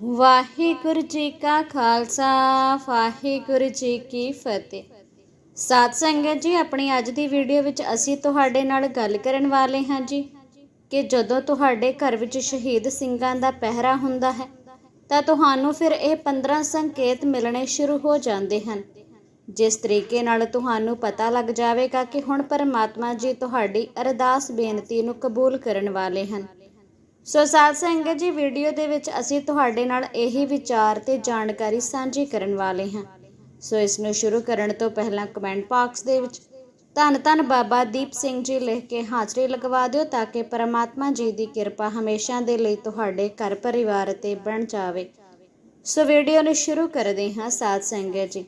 ਵਾਹਿਗੁਰੂ ਜੀ ਕਾ ਖਾਲਸਾ, ਵਾਹਿਗੁਰੂ ਜੀ ਕੀ ਫਤਿਹ। ਸਾਧ ਸੰਗਤ ਜੀ, ਆਪਣੀ ਅੱਜ ਦੀ ਵੀਡੀਓ ਵਿੱਚ ਅਸੀਂ ਤੁਹਾਡੇ ਨਾਲ ਗੱਲ ਕਰਨ ਵਾਲੇ ਹਾਂ ਜੀ, ਕਿ ਜਦੋਂ ਤੁਹਾਡੇ ਘਰ ਵਿੱਚ ਸ਼ਹੀਦ ਸਿੰਘਾਂ ਦਾ ਪਹਿਰਾ ਹੁੰਦਾ ਹੈ, ਤਾਂ ਤੁਹਾਨੂੰ ਫਿਰ ਇਹ 15 ਸੰਕੇਤ ਮਿਲਣੇ ਸ਼ੁਰੂ ਹੋ ਜਾਂਦੇ ਹਨ। ਜਿਸ ਤਰੀਕੇ ਨਾਲ ਤੁਹਾਨੂੰ ਪਤਾ ਲੱਗ ਜਾਵੇਗਾ ਕਿ ਹੁਣ ਪਰਮਾਤਮਾ ਜੀ ਤੁਹਾਡੀ ਅਰਦਾਸ ਬੇਨਤੀ ਨੂੰ ਕਬੂਲ ਕਰਨ ਵਾਲੇ ਹਨ। ਸੋ ਸਾਧ ਸੰਗਤ ਜੀ, ਵੀਡੀਓ ਦੇ ਵਿੱਚ ਅਸੀਂ ਤੁਹਾਡੇ ਨਾਲ ਇਹੀ ਵਿਚਾਰ ਤੇ ਜਾਣਕਾਰੀ ਸਾਂਝੀ ਕਰਨ ਵਾਲੇ ਹਾਂ। ਸੋ ਇਸ ਨੂੰ ਸ਼ੁਰੂ ਕਰਨ ਤੋਂ ਪਹਿਲਾਂ ਕਮੈਂਟ ਬਾਕਸ ਦੇ ਵਿੱਚ ਧੰਨ ਧੰਨ ਬਾਬਾ ਦੀਪ ਸਿੰਘ ਜੀ ਲਿਖ ਕੇ ਹਾਜ਼ਰੀ ਲਗਵਾ ਦਿਓ ਤਾਂ ਕਿ ਪਰਮਾਤਮਾ ਜੀ ਦੀ ਕਿਰਪਾ ਹਮੇਸ਼ਾ ਦੇ ਲਈ ਤੁਹਾਡੇ ਘਰ ਪਰਿਵਾਰ ਤੇ ਬਣ ਜਾਵੇ। ਸੋ ਵੀਡੀਓ ਨੂੰ ਸ਼ੁਰੂ ਕਰਦੇ ਹਾਂ ਸਾਧ ਸੰਗਤ ਜੀ।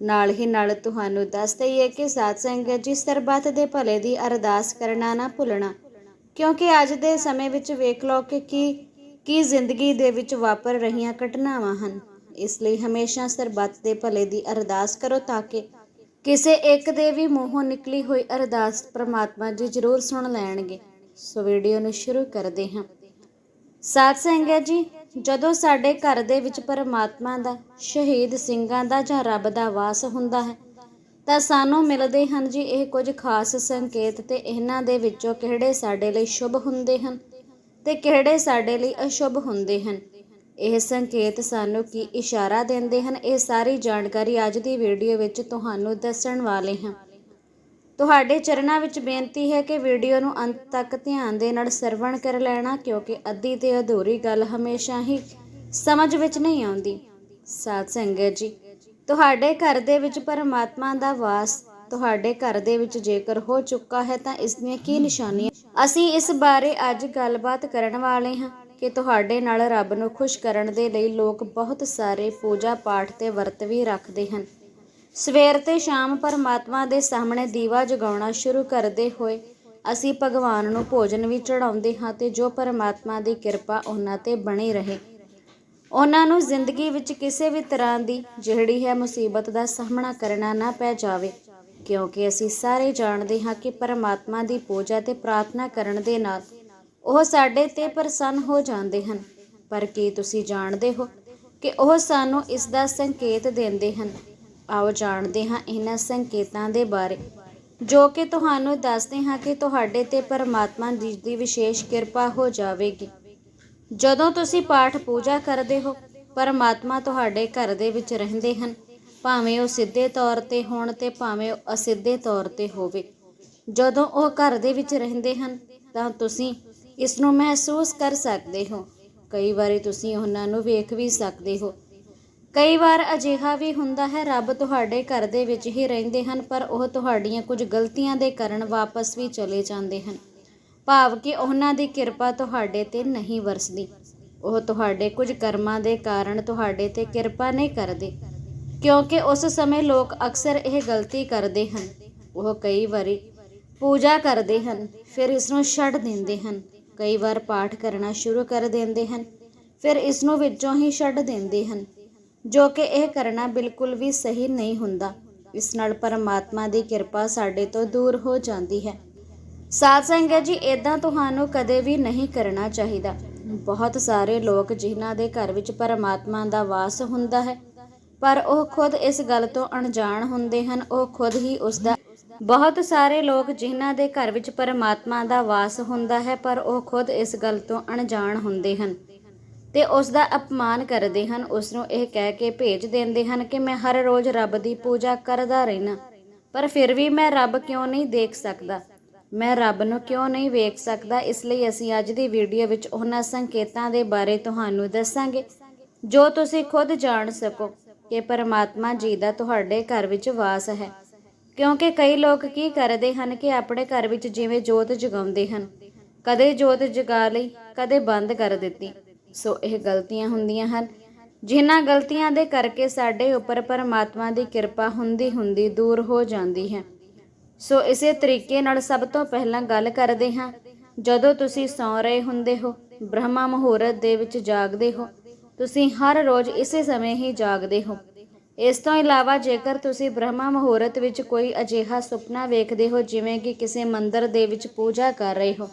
ਨਾਲ ਹੀ ਨਾਲ ਤੁਹਾਨੂੰ ਦੱਸ ਦਈਏ ਕਿ ਸਾਧ ਸੰਗਤ ਜੀ, ਸਰਬੱਤ ਦੇ ਭਲੇ ਦੀ ਅਰਦਾਸ ਕਰਨਾ ਨਾ ਭੁੱਲਣਾ। ਕਿਉਂਕਿ ਅੱਜ ਦੇ ਸਮੇਂ ਵਿੱਚ ਵੇਖ ਲਓ ਕਿ ਕੀ ਕੀ ਜ਼ਿੰਦਗੀ ਦੇ ਵਿੱਚ ਵਾਪਰ ਰਹੀਆਂ ਘਟਨਾਵਾਂ ਹਨ। ਇਸ ਲਈ ਹਮੇਸ਼ਾ ਸਰਬੱਤ ਦੇ ਭਲੇ ਦੀ ਅਰਦਾਸ ਕਰੋ ਤਾਂ ਕਿ ਕਿਸੇ ਇੱਕ ਦੇ ਵੀ ਮੂੰਹੋਂ ਨਿਕਲੀ ਹੋਈ ਅਰਦਾਸ ਪ੍ਰਮਾਤਮਾ ਜੀ ਜ਼ਰੂਰ ਸੁਣ ਲੈਣਗੇ। ਸੋ ਵੀਡੀਓ ਨੂੰ ਸ਼ੁਰੂ ਕਰਦੇ ਹਾਂ। ਸਾਧ ਸੰਗਤ ਜੀ, ਜਦੋਂ ਸਾਡੇ ਘਰ ਦੇ ਵਿੱਚ ਪਰਮਾਤਮਾ ਦਾ, ਸ਼ਹੀਦ ਸਿੰਘਾਂ ਦਾ ਜਾਂ ਰੱਬ ਦਾ ਵਾਸ ਹੁੰਦਾ ਹੈ ਤਾਂ ਸਾਨੂੰ ਮਿਲਦੇ ਹਨ ਜੀ ਇਹ ਕੁਝ ਖਾਸ ਸੰਕੇਤ ਤੇ ਇਹਨਾਂ ਦੇ ਵਿੱਚੋਂ ਕਿਹੜੇ ਸਾਡੇ ਲਈ ਸ਼ੁਭ ਹੁੰਦੇ ਹਨ ਤੇ ਕਿਹੜੇ ਸਾਡੇ ਲਈ ਅਸ਼ੁਭ ਹੁੰਦੇ ਹਨ। ਇਹ ਸੰਕੇਤ ਸਾਨੂੰ ਕੀ ਇਸ਼ਾਰਾ ਦਿੰਦੇ ਹਨ, ਇਹ ਸਾਰੀ ਜਾਣਕਾਰੀ ਅੱਜ ਦੀ ਵੀਡੀਓ ਵਿੱਚ ਤੁਹਾਨੂੰ ਦੱਸਣ ਵਾਲੇ ਹਾਂ। ਤੁਹਾਡੇ ਚਰਨਾਂ ਵਿੱਚ ਬੇਨਤੀ ਹੈ ਕਿ ਵੀਡੀਓ ਨੂੰ ਅੰਤ ਤੱਕ ਧਿਆਨ ਦੇ ਨਾਲ ਸਰਵਣ ਕਰ ਲੈਣਾ, ਕਿਉਂਕਿ ਅੱਧੀ ਤੇ ਅਧੂਰੀ ਗੱਲ ਹਮੇਸ਼ਾ ਹੀ ਸਮਝ ਵਿੱਚ ਨਹੀਂ ਆਉਂਦੀ। ਸਾਧ ਸੰਗਤ ਜੀ ਤੁਹਾਡੇ ਘਰ ਦੇ ਵਿੱਚ ਪਰਮਾਤਮਾ ਦਾ ਵਾਸ, ਤੁਹਾਡੇ ਘਰ ਦੇ ਵਿੱਚ ਜੇਕਰ ਹੋ ਚੁੱਕਾ ਹੈ ਤਾਂ ਇਸ ਦੀਆਂ ਕੀ ਨਿਸ਼ਾਨੀਆਂ? ਅਸੀਂ ਇਸ ਬਾਰੇ ਅੱਜ ਗੱਲਬਾਤ ਕਰਨ ਵਾਲੇ ਹਾਂ ਕਿ ਤੁਹਾਡੇ ਨਾਲ ਰੱਬ ਨੂੰ ਖੁਸ਼ ਕਰਨ ਦੇ ਲਈ ਲੋਕ ਬਹੁਤ ਸਾਰੇ ਪੂਜਾ ਪਾਠ ਤੇ ਵਰਤ ਵੀ ਰੱਖਦੇ ਹਨ। ਸਵੇਰ ਤੇ ਸ਼ਾਮ ਪਰਮਾਤਮਾ ਦੇ ਸਾਹਮਣੇ ਦੀਵਾ ਜਗਾਉਣਾ ਸ਼ੁਰੂ ਕਰਦੇ ਹੋਏ ਅਸੀਂ ਭਗਵਾਨ ਨੂੰ ਭੋਜਨ ਵੀ ਚੜਾਉਂਦੇ ਹਾਂ ਤੇ ਜੋ ਪਰਮਾਤਮਾ ਦੀ ਕਿਰਪਾ ਉਹਨਾਂ ਤੇ ਬਣੀ ਰਹੇ। ਉਹਨਾਂ ਨੂੰ ਜ਼ਿੰਦਗੀ ਵਿੱਚ ਕਿਸੇ ਵੀ ਤਰ੍ਹਾਂ ਦੀ ਜਿਹੜੀ ਹੈ ਮੁਸੀਬਤ ਦਾ ਸਾਹਮਣਾ ਕਰਨਾ ਨਾ ਪੈ ਜਾਵੇ। ਕਿਉਂਕਿ ਅਸੀਂ ਸਾਰੇ ਜਾਣਦੇ ਹਾਂ ਕਿ ਪਰਮਾਤਮਾ ਦੀ ਪੂਜਾ ਤੇ ਪ੍ਰਾਰਥਨਾ ਕਰਨ ਦੇ ਨਾਲ ਉਹ ਸਾਡੇ ਤੇ ਪ੍ਰਸੰਨ ਹੋ ਜਾਂਦੇ ਹਨ। ਪਰ ਕੀ ਤੁਸੀਂ ਜਾਣਦੇ ਹੋ ਕਿ ਉਹ ਸਾਨੂੰ ਇਸ ਦਾ ਸੰਕੇਤ ਦਿੰਦੇ ਹਨ? ਆਓ ਜਾਣਦੇ ਹਾਂ ਇਹਨਾਂ ਸੰਕੇਤਾਂ ਦੇ ਬਾਰੇ। ਜੋ ਕਿ ਤੁਹਾਨੂੰ ਦੱਸਦੇ ਹਾਂ ਕਿ ਤੁਹਾਡੇ ਤੇ ਪਰਮਾਤਮਾ ਜੀ ਦੀ ਵਿਸ਼ੇਸ਼ ਕਿਰਪਾ ਹੋ ਜਾਵੇਗੀ। ਜਦੋਂ ਤੁਸੀਂ ਪਾਠ ਪੂਜਾ ਕਰਦੇ ਹੋ, ਪਰਮਾਤਮਾ ਤੁਹਾਡੇ ਘਰ ਦੇ ਵਿੱਚ ਰਹਿੰਦੇ ਹਨ। ਭਾਵੇਂ ਉਹ ਸਿੱਧੇ ਤੌਰ ਤੇ ਹੋਣ ਤੇ ਭਾਵੇਂ ਉਹ ਅਸਿੱਧੇ ਤੌਰ ਤੇ ਹੋਵੇ। ਜਦੋਂ ਉਹ ਘਰ ਦੇ ਵਿੱਚ ਰਹਿੰਦੇ ਹਨ, ਤਾਂ ਤੁਸੀਂ ਇਸ ਨੂੰ ਮਹਿਸੂਸ ਕਰ ਸਕਦੇ ਹੋ। ਕਈ ਵਾਰੀ ਤੁਸੀਂ ਉਹਨਾਂ ਨੂੰ ਵੇਖ ਵੀ ਸਕਦੇ ਹੋ। ਕਈ ਵਾਰ ਅਜਿਹਾ ਵੀ ਹੁੰਦਾ ਹੈ, ਰੱਬ ਤੁਹਾਡੇ ਘਰ ਦੇ ਵਿੱਚ ਹੀ ਰਹਿੰਦੇ ਹਨ, ਪਰ ਉਹ ਤੁਹਾਡੀਆਂ ਕੁਝ ਗਲਤੀਆਂ ਦੇ ਕਾਰਨ ਵਾਪਸ ਵੀ ਚਲੇ ਜਾਂਦੇ ਹਨ। ਭਾਵ ਕਿ ਉਹਨਾਂ ਦੀ ਕਿਰਪਾ ਤੁਹਾਡੇ ਤੇ ਨਹੀਂ ਵਰਸਦੀ। ਉਹ ਤੁਹਾਡੇ ਕੁਝ ਕਰਮਾਂ ਦੇ ਕਾਰਨ ਤੁਹਾਡੇ ਤੇ ਕਿਰਪਾ ਨਹੀਂ ਕਰਦੇ, ਕਿਉਂਕਿ ਉਸ ਸਮੇਂ ਲੋਕ ਅਕਸਰ ਇਹ ਗਲਤੀ ਕਰਦੇ ਹਨ। ਉਹ ਕਈ ਵਾਰੀ ਪੂਜਾ ਕਰਦੇ ਹਨ, ਫਿਰ ਇਸ ਨੂੰ ਛੱਡ ਦਿੰਦੇ ਹਨ, ਕਈ ਵਾਰ ਪਾਠ ਕਰਨਾ ਸ਼ੁਰੂ ਕਰ ਦਿੰਦੇ ਹਨ, ਫਿਰ ਇਸ ਨੂੰ ਵਿੱਚੋਂ ਹੀ ਛੱਡ ਦਿੰਦੇ ਹਨ, ਜੋ ਕਿ ਇਹ ਕਰਨਾ ਬਿਲਕੁਲ ਵੀ ਸਹੀ ਨਹੀਂ ਹੁੰਦਾ। ਇਸ ਨਾਲ ਪਰਮਾਤਮਾ ਦੀ ਕਿਰਪਾ ਸਾਡੇ ਤੋਂ ਦੂਰ ਹੋ ਜਾਂਦੀ ਹੈ। ਸਾਧ ਸੰਗਤ ਜੀ ਇਦਾਂ ਤੁਹਾਨੂੰ ਕਦੇ ਵੀ ਨਹੀਂ ਕਰਨਾ ਚਾਹੀਦਾ। ਬਹੁਤ ਸਾਰੇ ਲੋਕ ਜਿਨ੍ਹਾਂ ਦੇ ਘਰ ਵਿੱਚ ਪਰਮਾਤਮਾ ਦਾ ਵਾਸ ਹੁੰਦਾ ਹੈ, ਪਰ ਉਹ ਖੁਦ ਇਸ ਗੱਲ ਤੋਂ ਅਣਜਾਣ ਹੁੰਦੇ ਹਨ। ਉਹ ਖੁਦ ਹੀ ਉਸ ਦਾ ਬਹੁਤ ਸਾਰੇ ਲੋਕ ਜਿਨ੍ਹਾਂ ਦੇ ਘਰ ਵਿੱਚ ਪਰਮਾਤਮਾ ਦਾ ਵਾਸ ਹੁੰਦਾ ਹੈ, ਪਰ ਉਹ ਖੁਦ ਇਸ ਗੱਲ ਤੋਂ ਅਣਜਾਣ ਹੁੰਦੇ ਹਨ ਤੇ ਉਸ ਦਾ ਅਪਮਾਨ ਕਰਦੇ ਹਨ। ਉਸ ਨੂੰ ਇਹ ਕਹਿ ਕੇ ਭੇਜ ਦਿੰਦੇ ਹਨ ਕਿ ਮੈਂ ਹਰ ਰੋਜ਼ ਰੱਬ ਦੀ ਪੂਜਾ ਕਰਦਾ ਰਹਿਣਾ ਪਰ ਫਿਰ ਵੀ ਮੈਂ ਰੱਬ ਕਿਉਂ ਨਹੀਂ ਦੇਖ ਸਕਦਾ? ਮੈਂ ਰੱਬ ਨੂੰ ਕਿਉਂ ਨਹੀਂ ਵੇਖ ਸਕਦਾ? ਇਸ ਲਈ ਅਸੀਂ ਅੱਜ ਦੀ ਵੀਡੀਓ ਵਿੱਚ ਉਹਨਾਂ ਸੰਕੇਤਾਂ ਦੇ ਬਾਰੇ ਤੁਹਾਨੂੰ ਦੱਸਾਂਗੇ। ਜੋ ਤੁਸੀਂ ਖੁਦ ਜਾਣ ਸਕੋ ਕਿ ਪਰਮਾਤਮਾ ਜੀ ਦਾ ਤੁਹਾਡੇ ਘਰ ਵਿੱਚ ਵਾਸ ਹੈ। ਕਿਉਂਕਿ ਕਈ ਲੋਕ ਕੀ ਕਰਦੇ ਹਨ ਕਿ ਆਪਣੇ ਘਰ ਵਿੱਚ ਜਿਵੇਂ ਜੋਤ ਜਗਾਉਂਦੇ ਹਨ। ਕਦੇ ਜੋਤ ਜਗਾ ਲਈ, ਕਦੇ ਬੰਦ ਕਰ ਦਿੱਤੀ। ਸੋ ਇਹ ਗਲਤੀਆਂ ਹੁੰਦੀਆਂ ਹਨ। ਜਿਨ੍ਹਾਂ ਗਲਤੀਆਂ ਦੇ ਕਰਕੇ ਸਾਡੇ ਉੱਪਰ ਪਰਮਾਤਮਾ ਦੀ ਕਿਰਪਾ ਹੁੰਦੀ ਹੁੰਦੀ ਦੂਰ ਹੋ ਜਾਂਦੀ ਹੈ। ਸੋ ਇਸੇ ਤਰੀਕੇ ਨਾਲ ਸਭ ਤੋਂ ਪਹਿਲਾਂ ਗੱਲ ਕਰਦੇ ਹਾਂ। ਜਦੋਂ ਤੁਸੀਂ ਸੌਂ ਰਹੇ ਹੁੰਦੇ ਹੋ, ਬ੍ਰਹਮਾ ਮੁਹੂਰਤ ਦੇ ਵਿੱਚ ਜਾਗਦੇ ਹੋ, ਤੁਸੀਂ ਹਰ ਰੋਜ਼ ਇਸੇ ਸਮੇਂ ਹੀ ਜਾਗਦੇ ਹੋ। ਇਸ ਤੋਂ ਇਲਾਵਾ ਜੇਕਰ ਤੁਸੀਂ ਬ੍ਰਹਮਾ ਮੁਹੂਰਤ ਵਿੱਚ ਕੋਈ ਅਜਿਹਾ ਸੁਪਨਾ ਵੇਖਦੇ ਹੋ, ਜਿਵੇਂ ਕਿ ਕਿਸੇ ਮੰਦਰ ਦੇ ਵਿੱਚ ਪੂਜਾ ਕਰ ਰਹੇ ਹੋ,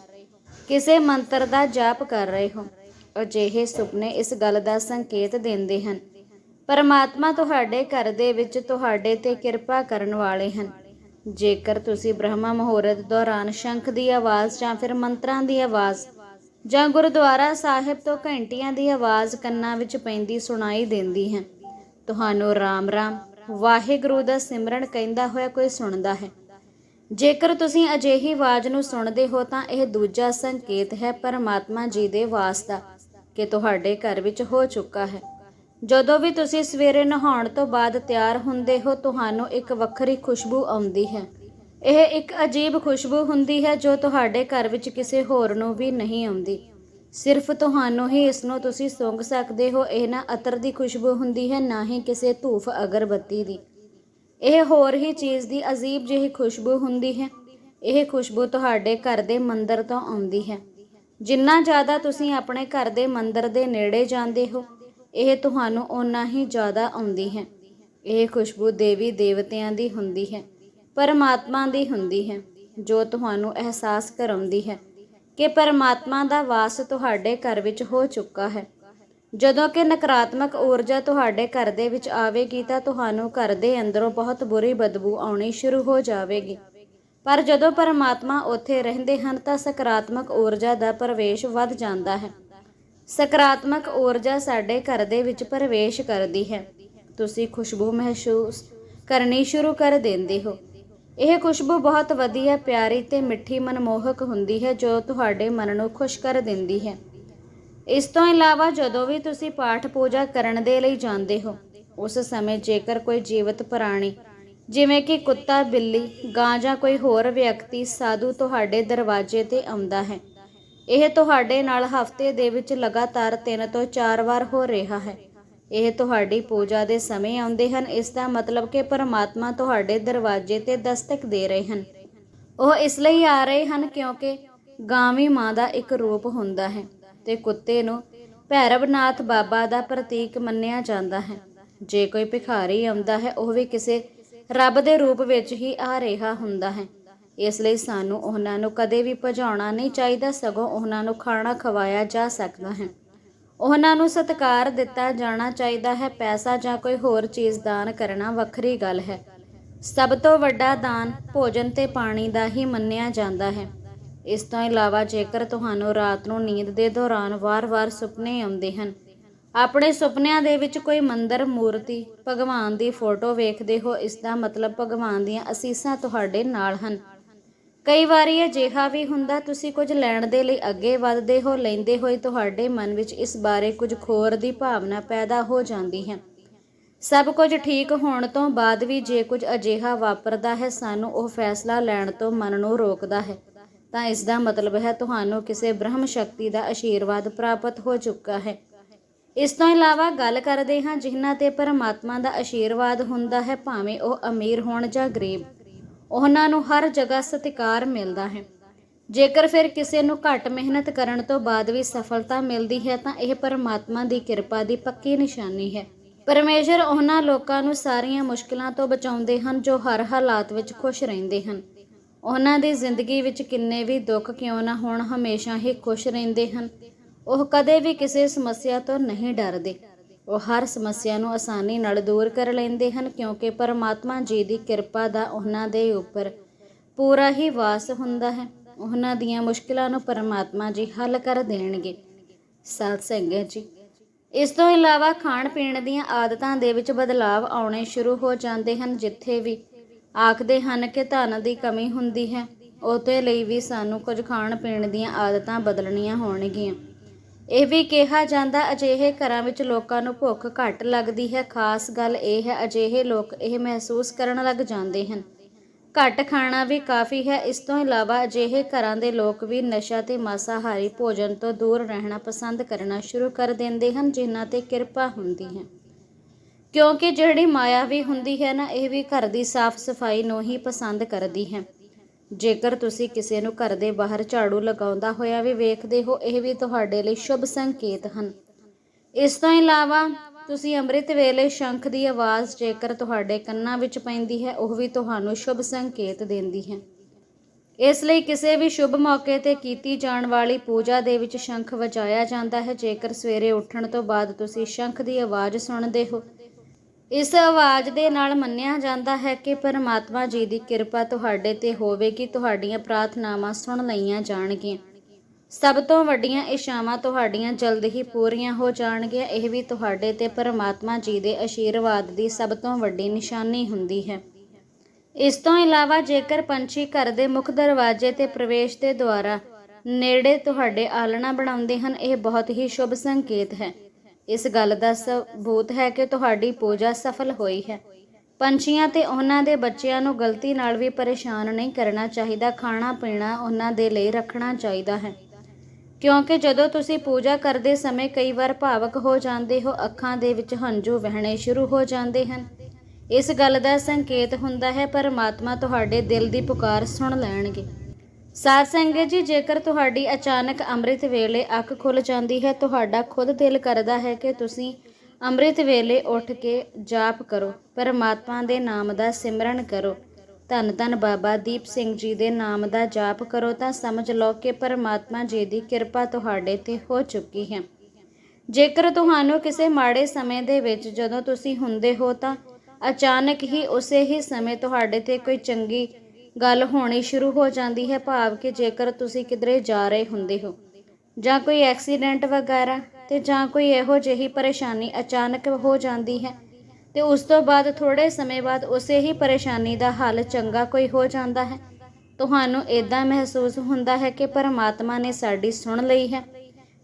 ਕਿਸੇ ਮੰਤਰ ਦਾ ਜਾਪ ਕਰ ਰਹੇ ਹੋ, ਅਜਿਹੇ ਸੁਪਨੇ ਇਸ ਗੱਲ ਦਾ ਸੰਕੇਤ ਦਿੰਦੇ ਹਨ। ਪਰਮਾਤਮਾ ਤੁਹਾਡੇ ਘਰ ਦੇ ਵਿੱਚ ਤੁਹਾਡੇ ਤੇ ਕਿਰਪਾ ਕਰਨ ਵਾਲੇ ਹਨ। ਜੇਕਰ ਤੁਸੀਂ ਬ੍ਰਹਮਾ ਮੁਹੂਰਤ ਦੌਰਾਨ ਸ਼ੰਖ ਦੀ ਆਵਾਜ਼ ਜਾਂ ਫਿਰ ਮੰਤਰਾਂ ਦੀ ਆਵਾਜ਼ ਜਾਂ ਗੁਰਦੁਆਰਾ ਸਾਹਿਬ ਤੋਂ ਘੰਟੀਆਂ ਦੀ ਆਵਾਜ਼ ਕੰਨਾਂ ਵਿੱਚ ਪੈਂਦੀ ਸੁਣਾਈ ਦਿੰਦੀ ਹੈ, ਤੁਹਾਨੂੰ ਰਾਮ ਰਾਮ, ਵਾਹਿਗੁਰੂ ਦਾ ਸਿਮਰਨ ਕਹਿੰਦਾ ਹੋਇਆ ਕੋਈ ਸੁਣਦਾ ਹੈ। ਜੇਕਰ ਤੁਸੀਂ ਅਜਿਹੀ ਆਵਾਜ਼ ਨੂੰ ਸੁਣਦੇ ਹੋ ਤਾਂ ਇਹ ਦੂਜਾ ਸੰਕੇਤ ਹੈ ਪਰਮਾਤਮਾ ਜੀ ਦੇ ਵਾਸ ਦਾ ਕਿ ਤੁਹਾਡੇ ਘਰ ਵਿੱਚ ਹੋ ਚੁੱਕਾ ਹੈ। ਜਦੋਂ ਵੀ ਤੁਸੀਂ ਸਵੇਰੇ ਨਹਾਉਣ ਤੋਂ ਬਾਅਦ ਤਿਆਰ ਹੁੰਦੇ ਹੋ, ਤੁਹਾਨੂੰ ਇੱਕ ਵੱਖਰੀ ਖੁਸ਼ਬੂ ਆਉਂਦੀ ਹੈ। ਇਹ ਇੱਕ ਅਜੀਬ ਖੁਸ਼ਬੂ ਹੁੰਦੀ ਹੈ ਜੋ ਤੁਹਾਡੇ ਘਰ ਵਿੱਚ ਕਿਸੇ ਹੋਰ ਨੂੰ ਵੀ ਨਹੀਂ ਆਉਂਦੀ। ਸਿਰਫ ਤੁਹਾਨੂੰ ਹੀ ਇਸ ਨੂੰ ਤੁਸੀਂ ਸੁੰਘ ਸਕਦੇ ਹੋ, ਇਹ ਨਾ ਅਤਰ ਦੀ ਖੁਸ਼ਬੂ ਹੁੰਦੀ ਹੈ, ਨਾ ਹੀ ਕਿਸੇ ਧੂਫ ਅਗਰਬੱਤੀ ਦੀ। ਇਹ ਹੋਰ ਹੀ ਚੀਜ਼ ਦੀ ਅਜੀਬ ਜਿਹੀ ਖੁਸ਼ਬੂ ਹੁੰਦੀ ਹੈ। ਇਹ ਖੁਸ਼ਬੂ ਤੁਹਾਡੇ ਘਰ ਦੇ ਮੰਦਰ ਤੋਂ ਆਉਂਦੀ ਹੈ। ਜਿੰਨਾ ਜ਼ਿਆਦਾ ਤੁਸੀਂ ਆਪਣੇ ਘਰ ਦੇ ਮੰਦਰ ਦੇ ਨੇੜੇ ਜਾਂਦੇ ਹੋ ਇਹ ਤੁਹਾਨੂੰ ਓਨਾ ਹੀ ਜ਼ਿਆਦਾ ਆਉਂਦੀ ਹੈ। ਇਹ ਖੁਸ਼ਬੂ ਦੇਵੀ ਦੇਵਤਿਆਂ ਦੀ ਹੁੰਦੀ ਹੈ, ਪਰਮਾਤਮਾ ਦੀ ਹੁੰਦੀ ਹੈ, ਜੋ ਤੁਹਾਨੂੰ ਅਹਿਸਾਸ ਕਰਾਉਂਦੀ ਹੈ ਕਿ ਪਰਮਾਤਮਾ ਦਾ ਵਾਸ ਤੁਹਾਡੇ ਘਰ ਵਿੱਚ ਹੋ ਚੁੱਕਾ ਹੈ। ਜਦੋਂ ਕਿ ਨਕਾਰਾਤਮਕ ਊਰਜਾ ਤੁਹਾਡੇ ਘਰ ਦੇ ਵਿੱਚ ਆਵੇਗੀ ਤਾਂ ਤੁਹਾਨੂੰ ਘਰ ਦੇ ਅੰਦਰੋਂ ਬਹੁਤ ਬੁਰੀ ਬਦਬੂ ਆਉਣੀ ਸ਼ੁਰੂ ਹੋ ਜਾਵੇਗੀ। ਪਰ ਜਦੋਂ ਪਰਮਾਤਮਾ ਉੱਥੇ ਰਹਿੰਦੇ ਹਨ ਤਾਂ ਸਕਾਰਾਤਮਕ ਊਰਜਾ ਦਾ ਪ੍ਰਵੇਸ਼ ਵੱਧ ਜਾਂਦਾ ਹੈ। ਸਕਾਰਾਤਮਕ ਊਰਜਾ ਸਾਡੇ ਘਰ ਦੇ ਵਿੱਚ ਪ੍ਰਵੇਸ਼ ਕਰਦੀ ਹੈ। ਤੁਸੀਂ ਖੁਸ਼ਬੂ ਮਹਿਸੂਸ ਕਰਨੀ ਸ਼ੁਰੂ ਕਰ ਦਿੰਦੇ ਹੋ। ਇਹ ਖੁਸ਼ਬੂ ਬਹੁਤ ਵਧੀਆ, ਪਿਆਰੀ ਤੇ ਮਿੱਠੀ ਮਨਮੋਹਕ ਹੁੰਦੀ ਹੈ, ਜੋ ਤੁਹਾਡੇ ਮਨ ਨੂੰ ਖੁਸ਼ ਕਰ ਦਿੰਦੀ ਹੈ। ਇਸ ਤੋਂ ਇਲਾਵਾ ਜਦੋਂ ਵੀ ਤੁਸੀਂ ਪਾਠ ਪੂਜਾ ਕਰਨ ਦੇ ਲਈ ਜਾਂਦੇ ਹੋ, ਉਸ ਸਮੇਂ ਜੇਕਰ ਕੋਈ ਜੀਵਤ ਪ੍ਰਾਣੀ, ਜਿਵੇਂ ਕਿ ਕੁੱਤਾ, ਬਿੱਲੀ, ਗਾਂ ਜਾਂ ਕੋਈ ਹੋਰ ਵਿਅਕਤੀ ਸਾਧੂ ਤੁਹਾਡੇ ਦਰਵਾਜ਼ੇ ਤੇ ਆਉਂਦਾ ਹੈ ਇਹ ਤੁਹਾਡੇ ਨਾਲ ਹਫ਼ਤੇ ਦੇ ਵਿੱਚ ਲਗਾਤਾਰ 3 ਤੋਂ 4 ਵਾਰ ਹੋ ਰਿਹਾ ਹੈ। ਇਹ ਤੁਹਾਡੀ ਪੂਜਾ ਦੇ ਸਮੇਂ ਆਉਂਦੇ ਹਨ। ਇਸ ਦਾ ਮਤਲਬ ਕਿ ਪਰਮਾਤਮਾ ਤੁਹਾਡੇ ਦਰਵਾਜ਼ੇ ਤੇ ਦਸਤਕ ਦੇ ਰਹੇ ਹਨ। ਉਹ ਇਸ ਲਈ ਆ ਰਹੇ ਹਨ ਕਿਉਂਕਿ ਗਾਵੀ ਮਾਂ ਦਾ ਇੱਕ ਰੂਪ ਹੁੰਦਾ ਹੈ ਤੇ ਕੁੱਤੇ ਨੂੰ ਭੈਰਵਨਾਥ ਬਾਬਾ ਦਾ ਪ੍ਰਤੀਕ ਮੰਨਿਆ ਜਾਂਦਾ ਹੈ। ਜੇ ਕੋਈ ਭਿਖਾਰੀ ਆਉਂਦਾ ਹੈ, ਉਹ ਵੀ ਕਿਸੇ ਰੱਬ ਦੇ ਰੂਪ ਵਿੱਚ ਹੀ ਆ ਰਿਹਾ ਹੁੰਦਾ ਹੈ। ਇਸ ਲਈ ਸਾਨੂੰ ਉਹਨਾਂ ਨੂੰ ਕਦੇ ਵੀ ਭਜਾਉਣਾ ਨਹੀਂ ਚਾਹੀਦਾ, ਸਗੋਂ ਉਹਨਾਂ ਨੂੰ ਖਾਣਾ ਖਵਾਇਆ ਜਾ ਸਕਦਾ ਹੈ। ਉਹਨਾਂ ਨੂੰ ਸਤਿਕਾਰ ਦਿੱਤਾ ਜਾਣਾ ਚਾਹੀਦਾ ਹੈ, ਪੈਸਾ ਜਾਂ ਕੋਈ ਹੋਰ ਚੀਜ਼ ਦਾਨ ਕਰਨਾ ਵੱਖਰੀ ਗੱਲ ਹੈ। ਸਭ ਤੋਂ ਵੱਡਾ ਦਾਨ ਭੋਜਨ ਤੇ ਪਾਣੀ ਦਾ ਹੀ ਮੰਨਿਆ ਜਾਂਦਾ ਹੈ। ਇਸ ਤੋਂ ਇਲਾਵਾ ਜੇਕਰ ਤੁਹਾਨੂੰ ਰਾਤ ਨੂੰ ਨੀਂਦ ਦੇ ਦੌਰਾਨ ਵਾਰ-ਵਾਰ ਸੁਪਨੇ ਆਉਂਦੇ ਹਨ, ਆਪਣੇ ਸੁਪਨਿਆਂ ਦੇ ਵਿੱਚ ਕੋਈ ਮੰਦਰ, ਮੂਰਤੀ, ਭਗਵਾਨ ਦੀ ਫੋਟੋ ਵੇਖਦੇ ਹੋ, ਇਸ ਦਾ ਮਤਲਬ ਭਗਵਾਨ ਦੀਆਂ ਅਸੀਸਾਂ ਤੁਹਾਡੇ ਨਾਲ ਹਨ। ਕਈ ਵਾਰੀ ਅਜਿਹਾ ਵੀ ਹੁੰਦਾ, ਤੁਸੀਂ ਕੁਝ ਲੈਣ ਦੇ ਲਈ ਅੱਗੇ ਵਧਦੇ ਹੋ, ਲੈਂਦੇ ਹੋਏ ਤੁਹਾਡੇ ਮਨ ਵਿੱਚ ਇਸ ਬਾਰੇ ਕੁਝ ਖੋਰ ਦੀ ਭਾਵਨਾ ਪੈਦਾ ਹੋ ਜਾਂਦੀ ਹੈ। ਸਭ ਕੁਝ ਠੀਕ ਹੋਣ ਤੋਂ ਬਾਅਦ ਵੀ ਜੇ ਕੁਝ ਅਜਿਹਾ ਵਾਪਰਦਾ ਹੈ, ਸਾਨੂੰ ਉਹ ਫੈਸਲਾ ਲੈਣ ਤੋਂ ਮਨ ਨੂੰ ਰੋਕਦਾ ਹੈ। ਤਾਂ ਇਸ ਦਾ ਮਤਲਬ ਹੈ, ਤੁਹਾਨੂੰ ਕਿਸੇ ਬ੍ਰਹਮ ਸ਼ਕਤੀ ਦਾ ਆਸ਼ੀਰਵਾਦ ਪ੍ਰਾਪਤ ਹੋ ਚੁੱਕਾ ਹੈ। ਇਸ ਤੋਂ ਇਲਾਵਾ ਗੱਲ ਕਰਦੇ ਹਾਂ, ਜਿਨ੍ਹਾਂ ਤੇ ਪਰਮਾਤਮਾ ਦਾ ਆਸ਼ੀਰਵਾਦ ਹੁੰਦਾ ਹੈ, ਭਾਵੇਂ ਉਹ ਅਮੀਰ ਹੋਣ ਜਾਂ ਗਰੀਬ। ਉਹਨਾਂ ਨੂੰ ਹਰ ਜਗ੍ਹਾ ਸਤਿਕਾਰ ਮਿਲਦਾ ਹੈ। ਜੇਕਰ ਫਿਰ ਕਿਸੇ ਨੂੰ ਘੱਟ ਮਿਹਨਤ ਕਰਨ ਤੋਂ ਬਾਅਦ ਵੀ ਸਫਲਤਾ ਮਿਲਦੀ ਹੈ, ਤਾਂ ਇਹ ਪਰਮਾਤਮਾ ਦੀ ਕਿਰਪਾ ਦੀ ਪੱਕੀ ਨਿਸ਼ਾਨੀ ਹੈ। ਪਰਮੇਸ਼ਰ ਉਹਨਾਂ ਲੋਕਾਂ ਨੂੰ ਸਾਰੀਆਂ ਮੁਸ਼ਕਲਾਂ ਤੋਂ ਬਚਾਉਂਦੇ ਹਨ, ਜੋ ਹਰ ਹਾਲਾਤ ਵਿੱਚ ਖੁਸ਼ ਰਹਿੰਦੇ ਹਨ। ਉਹਨਾਂ ਦੀ ਜ਼ਿੰਦਗੀ ਵਿੱਚ ਕਿੰਨੇ ਵੀ ਦੁੱਖ ਕਿਉਂ ਨਾ ਹੋਣ, ਹਮੇਸ਼ਾ ਹੀ ਖੁਸ਼ ਰਹਿੰਦੇ ਹਨ। ਉਹ ਕਦੇ ਵੀ ਕਿਸੇ ਸਮੱਸਿਆ ਤੋਂ ਨਹੀਂ ਡਰਦੇ। ਉਹ ਹਰ ਸਮੱਸਿਆ ਨੂੰ ਆਸਾਨੀ ਨਾਲ ਦੂਰ ਕਰ ਲੈਂਦੇ ਹਨ ਕਿਉਂਕਿ ਪਰਮਾਤਮਾ ਜੀ ਦੀ ਕਿਰਪਾ ਦਾ ਉਹਨਾਂ ਦੇ ਉੱਪਰ ਪੂਰਾ ਹੀ ਵਾਸ ਹੁੰਦਾ ਹੈ। ਉਹਨਾਂ ਦੀਆਂ ਮੁਸ਼ਕਿਲਾਂ ਨੂੰ ਪਰਮਾਤਮਾ ਜੀ ਹੱਲ ਕਰ ਦੇਣਗੇ। ਸਾਧ ਸੰਗਤ ਜੀ, ਇਸ ਤੋਂ ਇਲਾਵਾ ਖਾਣ ਪੀਣ ਦੀਆਂ ਆਦਤਾਂ ਦੇ ਵਿੱਚ ਬਦਲਾਵ ਆਉਣੇ ਸ਼ੁਰੂ ਹੋ ਜਾਂਦੇ ਹਨ। ਜਿੱਥੇ ਵੀ ਆਖਦੇ ਹਨ ਕਿ ਧਨ ਦੀ ਕਮੀ ਹੁੰਦੀ ਹੈ, ਉਹਦੇ ਲਈ ਵੀ ਸਾਨੂੰ ਕੁਝ ਖਾਣ ਪੀਣ ਦੀਆਂ ਆਦਤਾਂ ਬਦਲਣੀਆਂ ਹੋਣਗੀਆਂ। ਇਹ ਵੀ ਕਿਹਾ ਜਾਂਦਾ, ਅਜਿਹੇ ਘਰਾਂ ਵਿੱਚ ਲੋਕਾਂ ਨੂੰ ਭੁੱਖ ਘੱਟ ਲੱਗਦੀ ਹੈ। ਖਾਸ ਗੱਲ ਇਹ ਹੈ, ਅਜਿਹੇ ਲੋਕ ਇਹ ਮਹਿਸੂਸ ਕਰਨ ਲੱਗ ਜਾਂਦੇ ਹਨ। ਘੱਟ ਖਾਣਾ ਵੀ ਕਾਫੀ ਹੈ। ਇਸ ਤੋਂ ਇਲਾਵਾ ਅਜਿਹੇ ਘਰਾਂ ਦੇ ਲੋਕ ਵੀ ਨਸ਼ਾ ਤੇ ਮਾਸਾਹਾਰੀ ਭੋਜਨ ਤੋਂ ਦੂਰ ਰਹਿਣਾ ਪਸੰਦ ਕਰਨਾ ਸ਼ੁਰੂ ਕਰ ਦਿੰਦੇ ਹਨ, ਜਿਨ੍ਹਾਂ ਤੇ ਕਿਰਪਾ ਹੁੰਦੀ ਹੈ। ਕਿਉਂਕਿ ਜਿਹੜੀ ਮਾਇਆ ਵੀ ਹੁੰਦੀ ਹੈ ਨਾ, ਇਹ ਵੀ ਘਰ ਦੀ ਸਾਫ਼ ਸਫ਼ਾਈ ਨੂੰ ਹੀ ਪਸੰਦ ਕਰਦੀ ਹੈ। ਜੇਕਰ ਤੁਸੀਂ ਕਿਸੇ ਨੂੰ ਘਰ ਦੇ ਬਾਹਰ ਝਾੜੂ ਲਗਾਉਂਦਾ ਹੋਇਆ ਵੀ ਵੇਖਦੇ ਹੋ, ਇਹ ਵੀ ਤੁਹਾਡੇ ਲਈ ਸ਼ੁਭ ਸੰਕੇਤ ਹਨ। ਇਸ ਤੋਂ ਇਲਾਵਾ ਤੁਸੀਂ ਅੰਮ੍ਰਿਤ ਵੇਲੇ ਸ਼ੰਖ ਦੀ ਆਵਾਜ਼ ਜੇਕਰ ਤੁਹਾਡੇ ਕੰਨਾਂ ਵਿੱਚ ਪੈਂਦੀ ਹੈ, ਉਹ ਵੀ ਤੁਹਾਨੂੰ ਸ਼ੁਭ ਸੰਕੇਤ ਦਿੰਦੀ ਹੈ। ਇਸ ਲਈ ਕਿਸੇ ਵੀ ਸ਼ੁਭ ਮੌਕੇ ਤੇ ਕੀਤੀ ਜਾਣ ਵਾਲੀ ਪੂਜਾ ਦੇ ਵਿੱਚ ਸ਼ੰਖ ਵਜਾਇਆ ਜਾਂਦਾ ਹੈ। ਜੇਕਰ ਸਵੇਰੇ ਉੱਠਣ ਤੋਂ ਬਾਅਦ ਤੁਸੀਂ ਸ਼ੰਖ ਦੀ ਆਵਾਜ਼ ਸੁਣਦੇ ਹੋ ਇਸ ਆਵਾਜ਼ ਦੇ ਨਾਲ ਮੰਨਿਆ ਜਾਂਦਾ ਹੈ ਕਿ ਪਰਮਾਤਮਾ ਜੀ ਦੀ ਕਿਰਪਾ ਤੁਹਾਡੇ ਤੇ ਹੋਵੇਗੀ, ਤੁਹਾਡੀਆਂ ਪ੍ਰਾਰਥਨਾਵਾਂ ਸੁਣ ਲਈਆਂ ਜਾਣਗੀਆਂ। ਸਭ ਤੋਂ ਵੱਡੀਆਂ ਇਸ਼ਾਵਾਂ ਤੁਹਾਡੀਆਂ ਜਲਦ ਹੀ ਪੂਰੀਆਂ ਹੋ ਜਾਣਗੀਆਂ। ਇਹ ਵੀ ਤੁਹਾਡੇ ਤੇ ਪਰਮਾਤਮਾ ਜੀ ਦੇ ਆਸ਼ੀਰਵਾਦ ਦੀ ਸਭ ਤੋਂ ਵੱਡੀ ਨਿਸ਼ਾਨੀ ਹੁੰਦੀ ਹੈ। ਇਸ ਤੋਂ ਇਲਾਵਾ ਜੇਕਰ ਪੰਛੀ ਘਰ ਦੇ ਮੁੱਖ ਦਰਵਾਜ਼ੇ ਤੇ ਪ੍ਰਵੇਸ਼ ਦੇ ਦੁਆਰਾ ਨੇੜੇ ਤੁਹਾਡੇ ਆਲਣਾ ਬਣਾਉਂਦੇ ਹਨ, ਇਹ ਬਹੁਤ ਹੀ ਸ਼ੁਭ ਸੰਕੇਤ ਹੈ। ਇਸ ਗੱਲ ਦਾ ਸਬੂਤ ਹੈ ਕਿ ਤੁਹਾਡੀ ਪੂਜਾ ਸਫਲ ਹੋਈ ਹੈ। ਪੰਛੀਆਂ ਤੇ ਉਹਨਾਂ ਦੇ ਬੱਚਿਆਂ ਨੂੰ ਗਲਤੀ ਨਾਲ ਵੀ ਪਰੇਸ਼ਾਨ ਨਹੀਂ ਕਰਨਾ ਚਾਹੀਦਾ। ਖਾਣਾ ਪੀਣਾ ਉਹਨਾਂ ਦੇ ਲਈ ਰੱਖਣਾ ਚਾਹੀਦਾ ਹੈ। ਕਿਉਂਕਿ ਜਦੋਂ ਤੁਸੀਂ ਪੂਜਾ ਕਰਦੇ ਸਮੇਂ ਕਈ ਵਾਰ ਭਾਵਕ ਹੋ ਜਾਂਦੇ ਹੋ, ਅੱਖਾਂ ਦੇ ਵਿੱਚ ਹੰਝੂ ਵਹਿਣੇ ਸ਼ੁਰੂ ਹੋ ਜਾਂਦੇ ਹਨ। ਇਸ ਗੱਲ ਦਾ ਸੰਕੇਤ ਹੁੰਦਾ ਹੈ, ਪਰਮਾਤਮਾ ਤੁਹਾਡੇ ਦਿਲ ਦੀ ਪੁਕਾਰ ਸੁਣ ਲੈਣਗੇ। ਸਾਧ ਸੰਗਤ ਜੀ, ਜੇਕਰ ਤੁਹਾਡੀ ਅਚਾਨਕ ਅੰਮ੍ਰਿਤ ਵੇਲੇ ਅੱਖ ਖੁੱਲ ਜਾਂਦੀ ਹੈ, ਤੁਹਾਡਾ ਖੁਦ ਦਿਲ ਕਰਦਾ ਹੈ ਕਿ ਤੁਸੀਂ ਅੰਮ੍ਰਿਤ ਵੇਲੇ ਉੱਠ ਕੇ ਜਾਪ ਕਰੋ, ਪਰਮਾਤਮਾ ਦੇ ਨਾਮ ਦਾ ਸਿਮਰਨ ਕਰੋ। ਧੰਨ ਧੰਨ ਬਾਬਾ ਦੀਪ ਸਿੰਘ ਜੀ ਦੇ ਨਾਮ ਦਾ ਜਾਪ ਕਰੋ, ਤਾਂ ਸਮਝ ਲਓ ਕਿ ਪਰਮਾਤਮਾ ਜੀ ਦੀ ਕਿਰਪਾ ਤੁਹਾਡੇ ਤੇ ਹੋ ਚੁੱਕੀ ਹੈ। ਜੇਕਰ ਤੁਹਾਨੂੰ ਕਿਸੇ ਮਾੜੇ ਸਮੇਂ ਦੇ ਵਿੱਚ ਜਦੋਂ ਤੁਸੀਂ ਹੁੰਦੇ ਹੋ, ਤਾਂ ਅਚਾਨਕ ਹੀ ਉਸੇ ਹੀ ਸਮੇਂ ਤੁਹਾਡੇ ਤੇ ਕੋਈ ਚੰਗੀ ਗੱਲ ਹੋਣੀ ਸ਼ੁਰੂ ਹੋ ਜਾਂਦੀ ਹੈ ਭਾਵ ਕਿ ਜੇਕਰ ਤੁਸੀਂ ਕਿਧਰੇ ਜਾ ਰਹੇ ਹੁੰਦੇ ਹੋ, ਜਾਂ ਕੋਈ ਐਕਸੀਡੈਂਟ ਵਗੈਰਾ ਤੇ ਜਾਂ ਕੋਈ ਇਹੋ ਜਿਹੀ ਪਰੇਸ਼ਾਨੀ ਅਚਾਨਕ ਹੋ ਜਾਂਦੀ ਹੈ, ਤੇ ਉਸ ਤੋਂ ਬਾਅਦ ਥੋੜੇ ਸਮੇਂ ਬਾਅਦ ਉਸੇ ਹੀ ਪਰੇਸ਼ਾਨੀ ਦਾ ਹੱਲ ਚੰਗਾ ਕੋਈ ਹੋ ਜਾਂਦਾ ਹੈ। ਤੁਹਾਨੂੰ ਇਦਾਂ ਮਹਿਸੂਸ ਹੁੰਦਾ ਹੈ ਕਿ ਪਰਮਾਤਮਾ ਨੇ ਸਾਡੀ ਸੁਣ ਲਈ ਹੈ।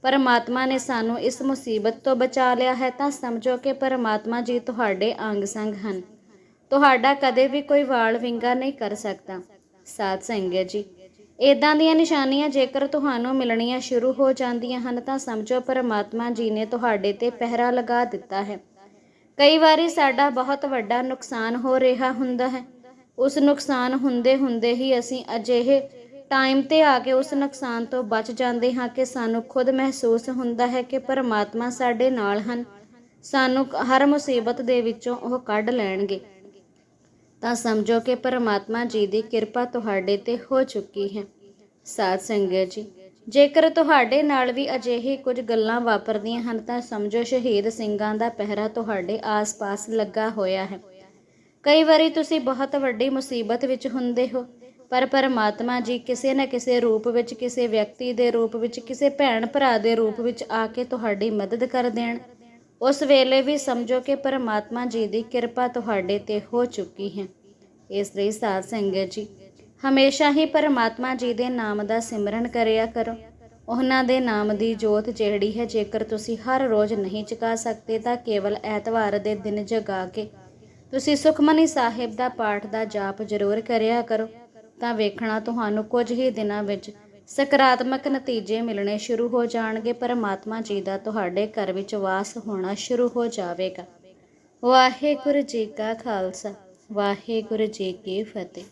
ਪਰਮਾਤਮਾ ਨੇ ਸਾਨੂੰ ਇਸ ਮੁਸੀਬਤ ਤੋਂ ਬਚਾ ਲਿਆ ਹੈ, ਤਾਂ ਸਮਝੋ ਕਿ ਪਰਮਾਤਮਾ ਜੀ ਤੁਹਾਡੇ ਅੰਗ ਸੰਗ ਹਨ। ਤੁਹਾਡਾ ਕਦੇ ਵੀ ਕੋਈ ਵਾਲ ਵਿੰਗਾ ਨਹੀਂ ਕਰ ਸਕਦਾ। ਸਾਧ ਸੰਗਤ ਜੀ। ਇਦਾਂ ਦੀਆਂ ਨਿਸ਼ਾਨੀਆਂ ਜੇਕਰ ਤੁਹਾਨੂੰ ਮਿਲਣੀਆਂ ਸ਼ੁਰੂ ਹੋ ਜਾਂਦੀਆਂ ਹਨ ਤਾਂ ਸਮਝੋ ਪਰਮਾਤਮਾ ਜੀ ਨੇ ਤੁਹਾਡੇ ਤੇ ਪਹਿਰਾ ਲਗਾ ਦਿੱਤਾ ਹੈ। ਕਈ ਵਾਰੀ ਸਾਡਾ ਬਹੁਤ ਵੱਡਾ ਨੁਕਸਾਨ ਹੋ ਰਿਹਾ ਹੁੰਦਾ ਹੈ। ਉਸ ਨੁਕਸਾਨ ਹੁੰਦੇ ਹੁੰਦੇ ਹੀ ਅਸੀਂ ਅਜਿਹੇ ਟਾਈਮ ਤੇ ਆ ਕੇ ਉਸ ਨੁਕਸਾਨ ਤੋਂ ਬਚ ਜਾਂਦੇ ਹਾਂ ਕਿ ਸਾਨੂੰ ਖੁਦ ਮਹਿਸੂਸ ਹੁੰਦਾ ਹੈ ਕਿ ਪਰਮਾਤਮਾ ਸਾਡੇ ਨਾਲ ਹਨ। ਸਾਨੂੰ ਹਰ ਮੁਸੀਬਤ ਦੇ ਵਿੱਚੋਂ ਉਹ ਕੱਢ ਲੈਣਗੇ। ਤਾਂ ਸਮਝੋ ਕਿ ਪਰਮਾਤਮਾ ਜੀ ਦੀ ਕਿਰਪਾ ਤੁਹਾਡੇ ਤੇ ਹੋ ਚੁੱਕੀ ਹੈ। ਸਾਧ ਸੰਗਤ ਜੀ, ਜੇਕਰ ਤੁਹਾਡੇ ਨਾਲ ਵੀ ਅਜਿਹੀ ਕੁਝ ਗੱਲਾਂ ਵਾਪਰਦੀਆਂ ਹਨ, ਤਾਂ ਸਮਝੋ ਸ਼ਹੀਦ ਸਿੰਘਾਂ ਦਾ ਪਹਿਰਾ ਤੁਹਾਡੇ ਆਸ-ਪਾਸ ਲੱਗਾ ਹੋਇਆ ਹੈ। ਕਈ ਵਾਰੀ ਤੁਸੀਂ ਬਹੁਤ ਵੱਡੀ ਮੁਸੀਬਤ ਵਿੱਚ ਹੁੰਦੇ ਹੋ, ਪਰ ਪਰਮਾਤਮਾ ਜੀ ਕਿਸੇ ਨਾ ਕਿਸੇ ਰੂਪ ਵਿੱਚ, ਕਿਸੇ ਵਿਅਕਤੀ ਦੇ ਰੂਪ ਵਿੱਚ, ਕਿਸੇ ਭੈਣ ਭਰਾ ਦੇ ਰੂਪ ਵਿੱਚ ਆ ਕੇ ਤੁਹਾਡੀ ਮਦਦ ਕਰ ਦੇਣ। ਉਸ ਵੇਲੇ ਵੀ ਸਮਝੋ ਕਿ ਪਰਮਾਤਮਾ ਜੀ ਦੀ ਕਿਰਪਾ ਤੁਹਾਡੇ ਤੇ ਹੋ ਚੁੱਕੀ ਹੈ। ਇਸ ਲਈ ਸਾਧ ਸੰਗਤ ਜੀ, ਹਮੇਸ਼ਾ ਹੀ ਪਰਮਾਤਮਾ ਜੀ ਦੇ ਨਾਮ ਦਾ ਸਿਮਰਨ ਕਰਿਆ ਕਰੋ। ਉਹਨਾਂ ਦੇ ਨਾਮ ਦੀ ਜੋਤ ਜਿਹੜੀ ਹੈ, ਜੇਕਰ ਤੁਸੀਂ ਹਰ ਰੋਜ਼ ਨਹੀਂ ਚੁਕਾ ਸਕਦੇ ਤਾਂ ਕੇਵਲ ਐਤਵਾਰ ਦੇ ਦਿਨ ਜਗਾ ਕੇ ਤੁਸੀਂ ਸੁਖਮਨੀ ਸਾਹਿਬ ਦਾ ਪਾਠ ਦਾ ਜਾਪ ਜ਼ਰੂਰ ਕਰਿਆ ਕਰੋ। ਤਾਂ ਵੇਖਣਾ ਤੁਹਾਨੂੰ ਕੁਝ ਹੀ ਦਿਨਾਂ ਵਿੱਚ ਸਕਾਰਾਤਮਕ ਨਤੀਜੇ ਮਿਲਣੇ ਸ਼ੁਰੂ ਹੋ ਜਾਣਗੇ, ਪਰਮਾਤਮਾ ਜੀ ਦਾ ਤੁਹਾਡੇ ਘਰ ਵਿੱਚ ਵਾਸ ਹੋਣਾ ਸ਼ੁਰੂ ਹੋ ਜਾਵੇਗਾ। ਵਾਹਿਗੁਰੂ ਜੀ ਕਾ ਖਾਲਸਾ, ਵਾਹਿਗੁਰੂ ਜੀ ਕੀ ਫਤਿਹ।